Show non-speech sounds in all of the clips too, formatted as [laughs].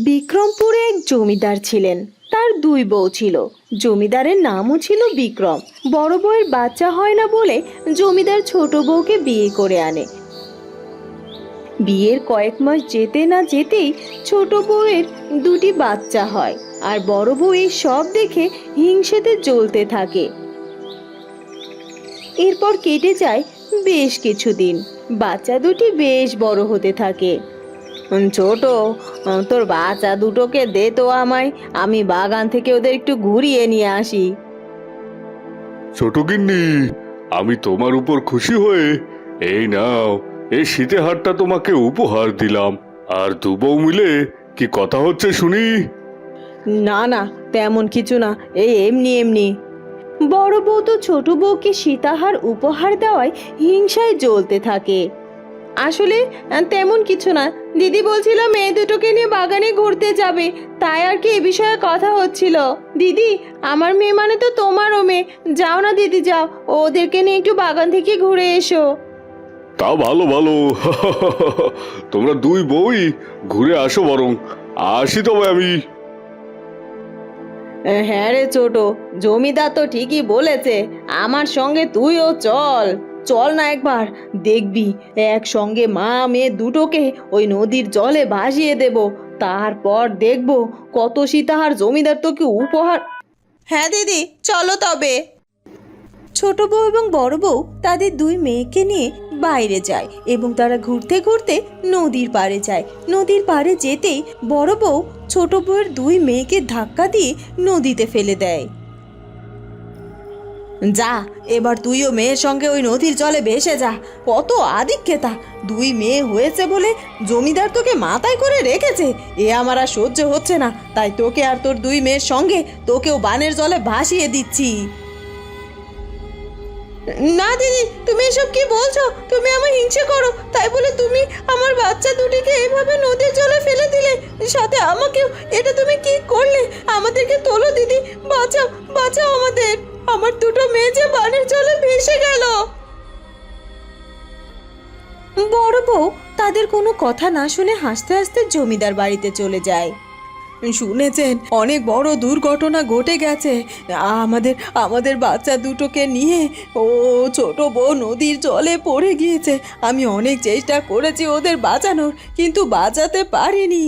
বিক্রমপুরে এক জমিদার ছিলেন। তার দুই বউ ছিল। জমিদারের নামও ছিল বিক্রম। বড় বউয়ের বাচ্চা হয় না বলে জমিদার ছোট বউকে বিয়ে করে আনে। বিয়ের কয়েক মাস যেতে না যেতেই ছোট বউয়ের দুটি বাচ্চা হয় আর বড় বউ এই সব দেখে হিংসেতে জ্বলতে থাকে। এরপর কেটে যায় বেশ কিছুদিন। বাচ্চা দুটি বেশ বড় হতে থাকে। ছোট তোর বাচ্চা দুটোকে দে তো আমায় আমি বাগান থেকে ওদের একটু ঘুরিয়ে নিয়ে আসি। ছোট গিন্নি আমি তোমার উপর খুশি হয়ে এই নাও এই শীতে হাটটা তোমাকে উপহার দিলাম। আর দু বউ মিলে কি কথা হচ্ছে শুনি? না না তেমন কিছু না এই এমনি এমনি। বড় বউ তো ছোট বউকে সীতাহার উপহার দেওয়ায় হিংসায় জ্বলতে থাকে। আসলে তেমন কিছু না দিদি বলছিল মেয়ে দুটোকে নিয়ে বাগানে ঘুরতে যাবে তাই আর কি এ বিষয়ে কথা হচ্ছিল। দিদি আমার মেয়ে মানে তো তোমারও মেয়ে। যাও না দিদি যাও। ওদেরকে নিয়ে একটু বাগান থেকে ঘুরে এসো। তা ভালো ভালো। [laughs] তোমরা দুই বই ঘুরে আসো বরং। আসি তবে আমি। হ্যাঁ রে ছোট জমিদার তো ঠিকই বলেছে। আমার সঙ্গে তুইও চল। চল না একবার, দেখবি, একসঙ্গে মা মেয়ে দুটোকে ওই নদীর জলে ভাসিয়ে দেব। তারপর দেখব কত সীতাহার জমিদার তোকে উপহার। হ্যাঁ দিদি, চলো তবে। ছোট বউ এবং বড় বউ তাদের দুই মেয়েকে নিয়ে বাইরে যায় এবং তারা ঘুরতে ঘুরতে নদীর পাড়ে যায়। নদীর পাড়ে যেতেই বড় বউ ছোট বউয়ের দুই মেয়েকে ধাক্কা দিয়ে নদীতে ফেলে দেয়। যা, এবার তুইও মেয়ের সঙ্গে ওই নদীর জলে ভেসে যা। কত আদিক্ষেতা, দুই মেয়ে হয়েছে বলে জমিদার তোকে মাথায় করে রেখেছে। এ আমার আর সহ্য হচ্ছে না, তাই তোকে আর তোর দুই মেয়ের সঙ্গে তোকেও বানের জলে ভাসিয়ে দিচ্ছি। না দিদি, তুমি এসব কি বলছো? তুমি আমার হিংসে করো। তাই বলে তুমি আমার বাচ্চা দুটিকে এভাবে নদীর জলে ফেলে দিলে, সাথে আমাকেও। এটা তুমি কি করলে? আমাদেরকে তোলো দিদি, বাঁচাও বাঁচাও আমাদের। আমার দুটো মেয়ে যে বানের জলে ভেসে গেল। বড় বউ তাদের কোনো কথা না শুনে হাসতে হাসতে জমিদার বাড়িতে চলে যায়। শুনেছেন, অনেক বড় দুর্ঘটনা ঘটে গেছে। আমাদের আমাদের বাচ্চা দুটোকে নিয়ে ও ছোট বউ নদীর জলে পড়ে গিয়েছে। আমি অনেক চেষ্টা করেছি ওদের বাঁচানোর, কিন্তু বাঁচাতে পারিনি।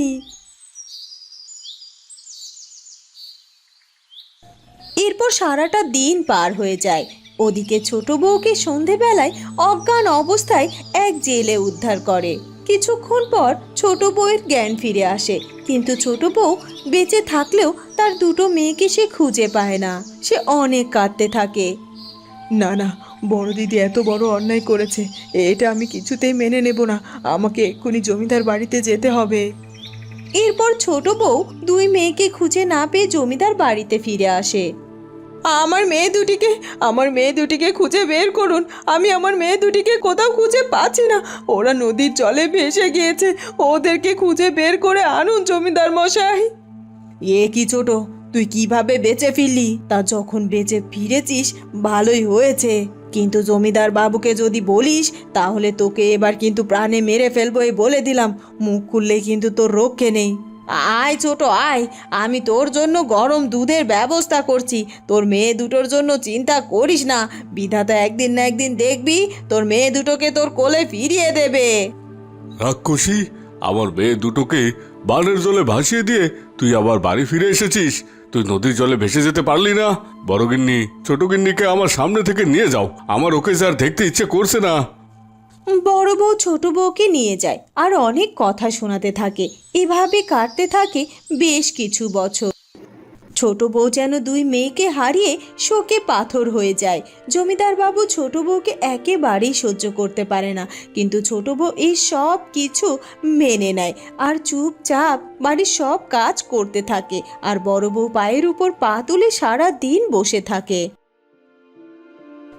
এরপর সারাটা দিন পার হয়ে যায়। ওদিকে ছোট বউকে সন্ধেবেলায় অজ্ঞান অবস্থায় এক জেলে উদ্ধার করে। কিছুক্ষণ পর ছোট বউয়ের জ্ঞান ফিরে আসে। কিন্তু ছোট বউ বেঁচে থাকলেও তার দুটো মেয়েকে সে খুঁজে পায় না। সে অনেক কাঁদতে থাকে। না না বড় দিদি এত বড় অন্যায় করেছে। এটা আমি কিছুতেই মেনে নেব না। আমাকে এক্ষুনি জমিদার বাড়িতে যেতে হবে। এরপর ছোট বউ দুই মেয়েকে খুঁজে না পেয়ে জমিদার বাড়িতে ফিরে আসে। আমার মেয়ে দুটিকে, আমার মেয়ে দুটিকে খুঁজে বের করুন। আমি আমার মেয়ে দুটিকে কোথাও খুঁজে পাচ্ছি না। ওরা নদীর জলে ভেসে গিয়েছে। ওদেরকে খুঁজে বের করে আনুন, জমিদার মশাই। এ কি ছোট, তুই কীভাবে বেঁচে ফিরলি? তা যখন বেঁচে ফিরেছিস, ভালোই হয়েছে। কিন্তু জমিদার বাবুকে যদি বলিস, তাহলে তোকে এবার কিন্তু প্রাণে মেরে ফেলব বলে দিলাম। মুখ খুললে কিন্তু তোর রক্ষে নেই। আয় ছোট, আয়। আমি তোর জন্য গরম দুধের ব্যবস্থা করছি। তোর মেয়ে দুটোর জন্য চিন্তা করিস না। বিধাতা একদিন না একদিন দেখবি, তোর মেয়ে দুটোকে তোর কোলে ফিরিয়ে দেবে। রাক্ষসী, আমার মেয়ে দুটোকে বানের জলে ভাসিয়ে দিয়ে তুই আবার বাড়ি ফিরে এসেছিস। তুই নদীর জলে ভেসে যেতে পারলি না। বড় গিন্নি, ছোট গিন্নিকে আমার সামনে থেকে নিয়ে যাও। আমার ওকে আর দেখতে ইচ্ছে করছে না। বড় বউ ছোট বউকে নিয়ে যায় আর অনেক কথা শোনাতে থাকে। এভাবে কাটতে থাকে বেশ কিছু বছর। ছোট বউ যেন দুই মেয়েকে হারিয়ে শোকে পাথর হয়ে যায়। জমিদার বাবু ছোট বউকে একেবারেই সহ্য করতে পারে না। কিন্তু ছোট বউ এই সব কিছু মেনে নেয় আর চুপচাপ বাড়ির সব কাজ করতে থাকে। আর বড় বউ পায়ের উপর পা তুলে সারা দিন বসে থাকে।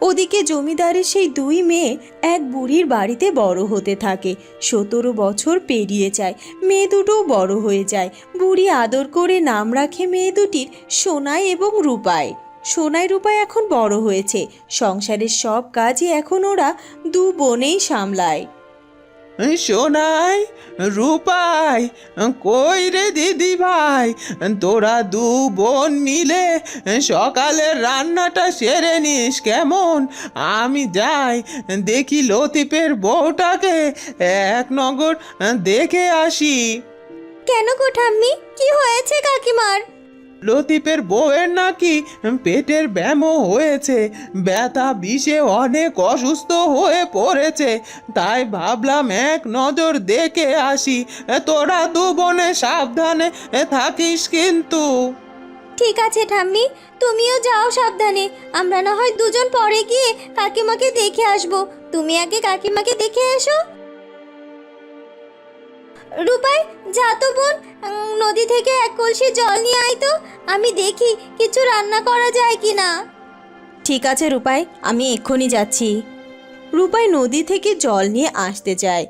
ওদিকে জমিদারের সেই দুই মেয়ে এক বুড়ির বাড়িতে বড় হতে থাকে। সতেরো বছর পেরিয়ে যায়, মেয়ে দুটোও বড় হয়ে যায়। বুড়ি আদর করে নাম রাখে মেয়ে দুটির, সোনাই এবং রূপায় সোনাই রূপায় এখন বড় হয়েছে। সংসারের সব কাজই এখন ওরা দু বোনেই সামলায়। সোনাই রূপাই, কই রে দিদি ভাই? তোরা দু বোন মিলে সকালের রান্নাটা সেরে নিস কেমন? আমি যাই, দেখি লতিফের বউটাকে এক নগর দেখে আসি। কেন গো ঠাম্মি? কি হয়েছে কাকিমার? লতিফের বউয়ের নাকি পেটের ব্যামো হয়েছে, ব্যথা বিষে অনেক অসুস্থ হয়ে পড়েছে। তাই ভাবলাম এক নজর দেখে আসি, তোরা দু বোনে সাবধানে থাকিস কিন্তু। ঠিক আছে ঠাম্মি, তুমিও যাও সাবধানে। আমরা না হয় দুজন পরে গিয়ে কাকিমাকে দেখে আসব। তুমি আগে কাকিমাকে দেখে এসো। রূপাই যা তো বোন নদী থেকে এক কলসি জল নিয়ে আয় তো। আমি দেখি কিছু রান্না করা যায় কি না। ঠিক আছে রূপাই আমি এক্ষুনি যাচ্ছি। রূপাই নদী থেকে জল নিয়ে আসতে চায়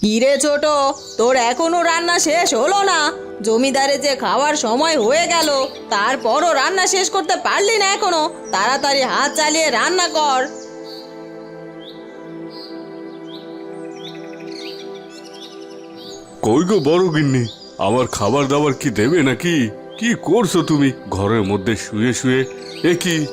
কিরে ছোট তোর এখনও রান্না শেষ হলো না? জমিদারে যে খাওয়ার সময় হয়ে গেল তারপরও রান্না শেষ করতে পারলি না এখনও। তাড়াতাড়ি হাত চালিয়ে রান্না কর। কই গো বড় গিন্নি? আমার খাবার দাবার কি দেবে নাকি? কি করছ তুমি? ঘরের মধ্যে শুয়ে শুয়ে? এ কি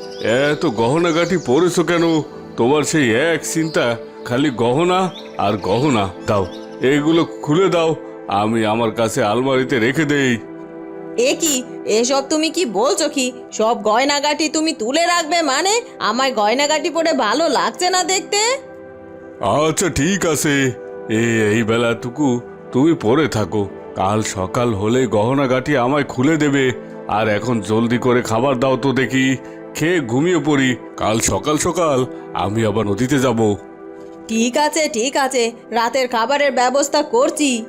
এত গহনা গাঠি পরেছো কেন? তোমার সেই এক চিন্তা খালি গহনা আর গহনা। দাও এগুলো খুলে দাও আমি আমার কাছে আলমারিতে রেখে দেই। এ কি এসব তুমি কি বলছো কি? সব গয়নাগাটি তুমি তুলে রাখবে মানে? আমার গয়নাগাটি পরে ভালো লাগছে না দেখতে? আচ্ছা ঠিক আছে। এ এই বেলাটুকু তুমি পরে থাকো। কাল সকাল হলে গহনা গাঠি আমায় খুলে দেবে। আর এখন জলদি করে খাবার দাও তো দেখি। খেয়ে ঘুমিয়ে পড়ি। কাল সকাল সকাল আমি আবার নদীতে যাব। ঠিক আছে ঠিক আছে। রাতের খাবারের ব্যবস্থা করছি।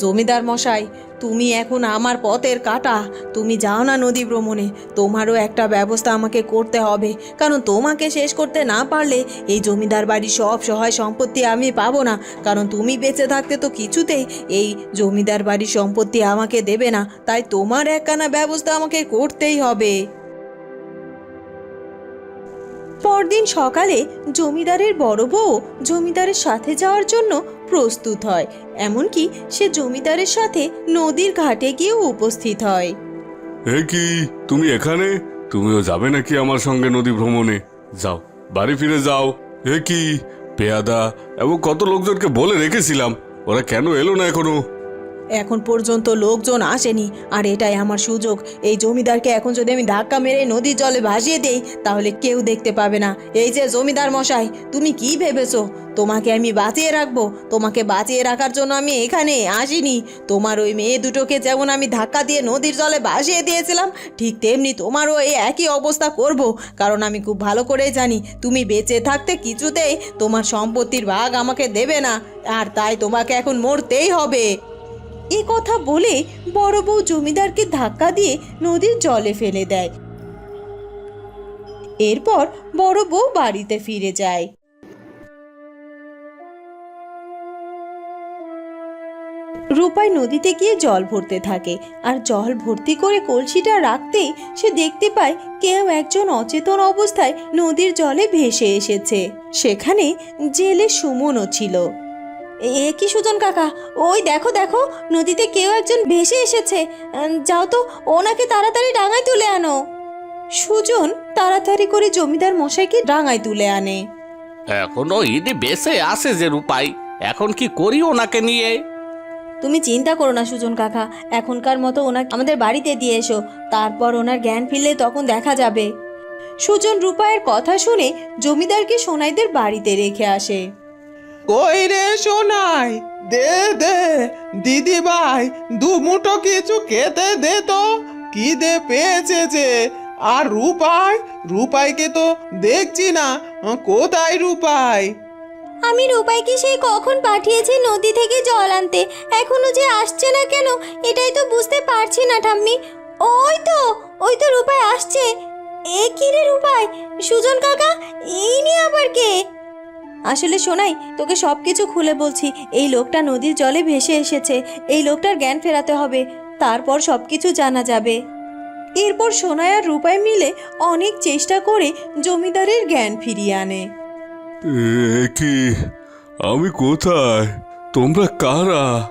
জমিদার মশাই তুমি এখন আমার পথের কাটা। তুমি যাও না নদী ভ্রমণে। তোমারও একটা ব্যবস্থা আমাকে করতে হবে। কারণ তোমাকে শেষ করতে না পারলে এই জমিদার বাড়ির সব সহায় সম্পত্তি আমি পাবো না। কারণ তুমি বেঁচে থাকতে তো কিছুতেই এই জমিদার বাড়ির সম্পত্তি আমাকে দেবে না। তাই তোমার একখানা ব্যবস্থা আমাকে করতেই হবে। পরদিন সকালে জমিদারের বড় বউ জমিদারের সাথে যাওয়ার জন্য প্রস্তুত হয়। এমনকি সে জমিদারের সাথে নদীর ঘাটে গিয়েও উপস্থিত হয়। এ কি, তুমি এখানে? তুমিও যাবে নাকি আমার সঙ্গে নদী ভ্রমণে? যাও, বাড়ি ফিরে যাও। এ কি, পেয়াদা এবং কত লোকজনকে বলে রেখেছিলাম, ওরা কেন এলো না এখনও? এখন পর্যন্ত লোকজন আসেনি, আর এটাই আমার সুযোগ। এই জমিদারকে এখন যদি আমি ধাক্কা মেরে নদীর জলে ভাসিয়ে দেই, তাহলে কেউ দেখতে পাবে না। এই যে জমিদার মশাই, তুমি কি ভেবেছো? তোমাকে আমি বাঁচিয়ে রাখব? তোমাকে বাঁচিয়ে রাখার জন্য আমি এখানে আসিনি। তোমার ওই মেয়ে দুটোকে যেমন আমি ধাক্কা দিয়ে নদীর জলে ভাসিয়ে দিয়েছিলাম, ঠিক তেমনি তোমারও এই একই অবস্থা করব। কারণ আমি খুব ভালো করেই জানি, তুমি বেঁচে থাকতে কিছুতেই তোমার সম্পত্তির ভাগ আমাকে দেবে না, আর তাই তোমাকে এখন মরতেই হবে। এ কথা বলে বড় বউ জমিদারকে ধাক্কা দিয়ে নদীর জলে ফেলে দেয়। এরপর বড় বউ বাড়িতে ফিরে যায়। রূপাই নদীতে গিয়ে জল ভরতে থাকে আর জল ভর্তি করে কলসিটা রাখতেই সে দেখতে পায় কেউ একজন অচেতন অবস্থায় নদীর জলে ভেসে এসেছে। সেখানে জেলে সুমনও ছিল। এ কি সুজন কাকা? ওই দেখো দেখো নদীতে কেউ একজন ভেসে এসেছে। যাও তো ওনাকে তাড়াতাড়ি ডাঙায় তুলে আনো। সুজন তাড়াতাড়ি করে জমিদার মশাইকে ডাঙায় তুলে আনে। এখনও ইদি বেসে আসে যে রূপাই। এখন কি করি ওনাকে নিয়ে? তুমি চিন্তা করো না সুজন কাকা এখনকার মতো ওনাকে আমাদের বাড়িতে দিয়ে এসো। তারপর ওনার জ্ঞান ফিরলে তখন দেখা যাবে। সুজন রূপায়ের কথা শুনে জমিদারকে সোনাইদের বাড়িতে রেখে আসে। কই রে সোনাই? দে দে, দিদি ভাই, দু মুঠো কিছু খেতে দে তো। কি দে পেয়েছে যে? আর রূপাই? রূপাইকে তো দেখছি না। কোথায় রূপাই? আমি রূপাইকে সেই কখন পাঠিয়েছি নদী থেকে জল আনতে? এখনও যে আসছে না কেন, এটাই তো বুঝতে পারছি না ঠাম্মি। ওই তো ওই তো রূপাই আসছে। এ কি রে রূপাই? সুজন কাকা, এই নিয়ে আবার কে? আসলে শোনাই তোকে সব কিছু খুলে বলছি, এই লোকটা নদীর জলে ভেসে এসেছে, এই লোকটার জ্ঞান ফেরাতে হবে, তারপর সব কিছু জানা যাবে। এরপর সোনাই আর রূপায় মিলে অনেক চেষ্টা করে জমিদারের জ্ঞান ফিরিয়ে আনে। কি? আমি কোথায়? তোমরা কারা?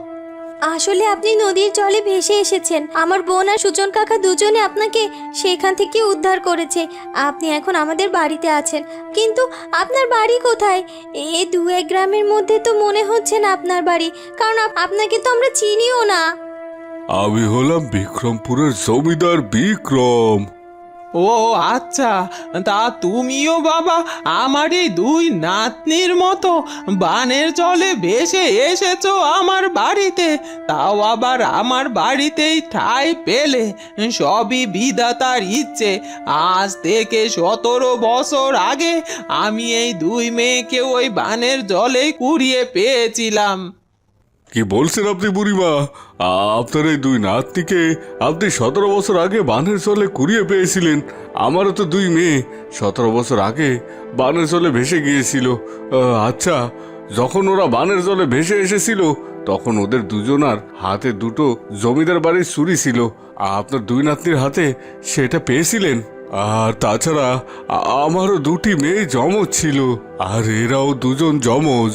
আসলে আপনি নদীর জলে ভেসে এসেছেন। আমার বোন আর সুজন কাকা দুজনে আপনাকে সেখান থেকে উদ্ধার করেছে। আপনি এখন আমাদের বাড়িতে আছেন। কিন্তু আপনার বাড়ি কোথায়? এই দু এক গ্রামের মধ্যে তো মনে হচ্ছে না আপনার বাড়ি। কারণ আপনাকে তো আমরা চিনিও না। আমি হলাম বিক্রমপুরের জমিদার বিক্রম। ও আচ্ছা তা তুমিও বাবা আমার এই দুই নাতনির মতো। বানের জলে ভেসে এসেছ আমার বাড়িতে, তাও আবার আমার বাড়িতেই ঠাই পেলে। সবই বিধাতার ইচ্ছে, আজ থেকে সতেরো বছর আগে আমি এই দুই মেয়েকে ওই বানের জলে কুড়িয়ে পেয়েছিলাম। কি বলছেন আপনি বুড়িমা? আপনার এই দুই নাতনিকে আপনি সতেরো বছর আগে বানের জলে কুড়িয়ে পেয়েছিলেন। আমারও তো দুই মেয়ে। সতেরো বছর আগে বানের জলে ভেসে গিয়েছিল। আচ্ছা যখন ওরা বানের জলে ভেসে এসেছিল, তখন ওদের দুজনার হাতে দুটো জমিদার বাড়ির চুরি ছিল। আপনার দুই নাতনির হাতে সেটা পেয়েছিলেন? আর তাছাড়া আমারও দুটি মেয়ে যমজ ছিল। আর এরাও দুজন যমজ।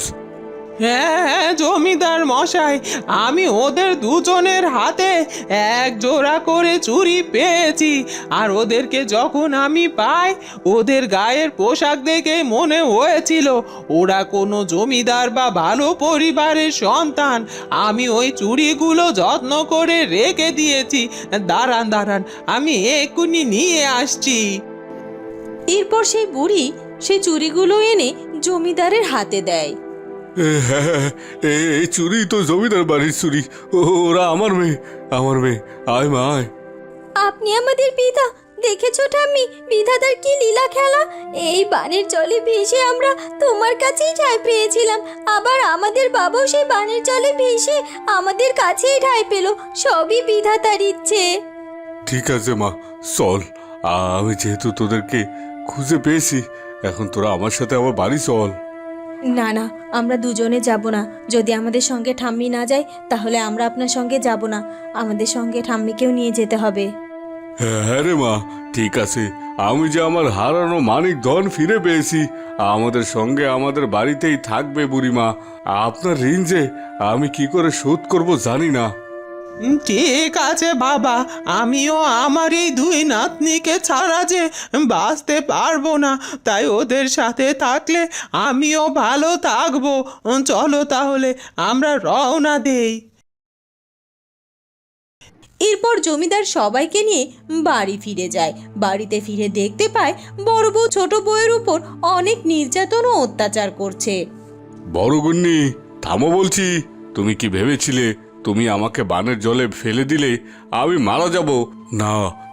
হ্যাঁ জমিদার মশাই, আমি ওদের দুজনের হাতে এক জোড়া করে চুরি পেয়েছি। আর ওদেরকে যখন আমি পাই, ওদের গায়ের পোশাক দেখে মনে হয়েছিল, ওরা কোনো জমিদার বা ভালো পরিবারের সন্তান। আমি ওই চুড়িগুলো যত্ন করে রেখে দিয়েছি। দাঁড়ান দাঁড়ান, আমি এক্ষুনি নিয়ে আসছি। এরপর সেই বুড়ি সেই চুরিগুলো এনে জমিদারের হাতে দেয়। হ্যাঁ, এই চুরি তো জমিদার বাড়ির চুরি। ওরা আমার মেয়ে আমার মেয়ে। আয় মা আয়। আপনি আমাদের পিতা দেখেছ ঠাম্মি? বিধাতার কি লীলা খেলা? এই বানের জলে ভেসে আমরা তোমার কাছেই ঠাঁই পেয়েছিলাম। আবার আমাদের বাবাও সেই বানের জলে ভেসে আমাদের কাছেই ঠাঁই পেল। সবই বিধাতার ইচ্ছে। ঠিক আছে মা চল। আমি যেহেতু তোদেরকে খুঁজে পেয়েছি এখন তোরা আমার সাথে আমার বাড়ি চল। না না, আমরা দুজনে যাব না। যদি আমাদের সঙ্গে ঠাম্মি না যায়, তাহলে আমরা আপনার সঙ্গে যাব না। আমাদের সঙ্গে ঠাম্মিকেও নিয়ে যেতে হবে। হ্যাঁ রে মা, ঠিক আছে। আমি যে আমার হারানো মানিক ধন ফিরে পেয়েছি, আমাদের সঙ্গে আমাদের বাড়িতেই থাকবে বুড়িমা। আপনার ঋণ যে আমি কি করে শোধ করব জানি না। ঠিক আছে বাবা। আমিও আমার এই দুই নাতনিকে ছাড়া যে বাঁচতে পারব না তাই ওদের সাথে থাকলে আমিও ভালো থাকব। চলো তাহলে আমরা রওনা দেই। এরপর জমিদার সবাইকে নিয়ে বাড়ি ফিরে যায়। বাড়িতে ফিরে দেখতে পায় বড় বউ ছোট বউয়ের উপর অনেক নির্যাতন ও অত্যাচার করছে। বড় গুন্নি থামো বলছি। তুমি কি ভেবেছিলে তুমি আমাকে বানের জলে ফেলে দিলে আমি মারা যাব। না,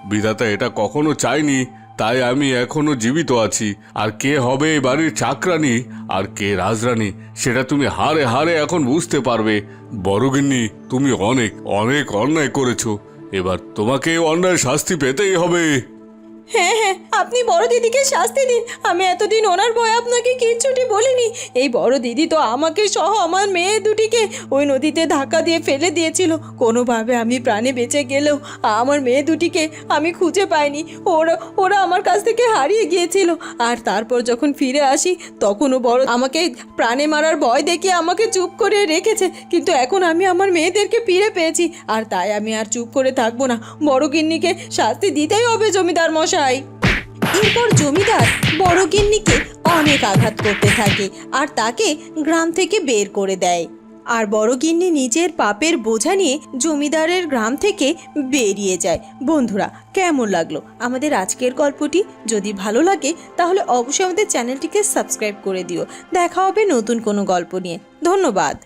বিধাতা এটা কখনো চাইনি তাই আমি এখনও জীবিত আছি। আর কে হবে এই বাড়ির চাকরানি? আর কে রাজরানী? সেটা তুমি হারে হারে এখন বুঝতে পারবে। বড়গিন্নি তুমি অনেক অনেক অন্যায় করেছ। এবার তোমাকে অন্যায় শাস্তি পেতেই হবে। হ্যাঁ হ্যাঁ আপনি বড় দিদিকে শাস্তি দিন। আমি এতদিন ওনার ভয় আপনাকে কিচ্ছুটি বলিনি। এই বড় দিদি তো আমাকে সহ আমার মেয়ে দুটিকে ওই নদীতে ধাক্কা দিয়ে ফেলে দিয়েছিল। কোনোভাবে আমি প্রাণে বেঁচে গেলেও আমার মেয়ে দুটিকে আমি খুঁজে পাইনি। ওরা ওরা আমার কাছ থেকে হারিয়ে গিয়েছিল। আর তারপর যখন ফিরে আসি, তখনও বড় আমাকে প্রাণে মারার ভয় দেখিয়ে আমাকে চুপ করে রেখেছে। কিন্তু এখন আমি আমার মেয়েদেরকে ফিরে পেয়েছি। আর তাই আমি আর চুপ করে থাকব না। বড় গিন্নিকে শাস্তি দিতেই হবে জমিদার মশাই। এরপর জমিদার বড় গিন্নিকে অনেক আঘাত করতে থাকে আর তাকে গ্রাম থেকে বের করে দেয়। আর বড় গিন্নি নিজের পাপের বোঝা নিয়ে জমিদারের গ্রাম থেকে বেরিয়ে যায়। বন্ধুরা, কেমন লাগল আমাদের আজকের গল্পটি? যদি ভালো লাগে, তাহলে অবশ্যই আমাদের চ্যানেলটিকে সাবস্ক্রাইব করে দিও। দেখা হবে নতুন কোনো গল্প নিয়ে। ধন্যবাদ।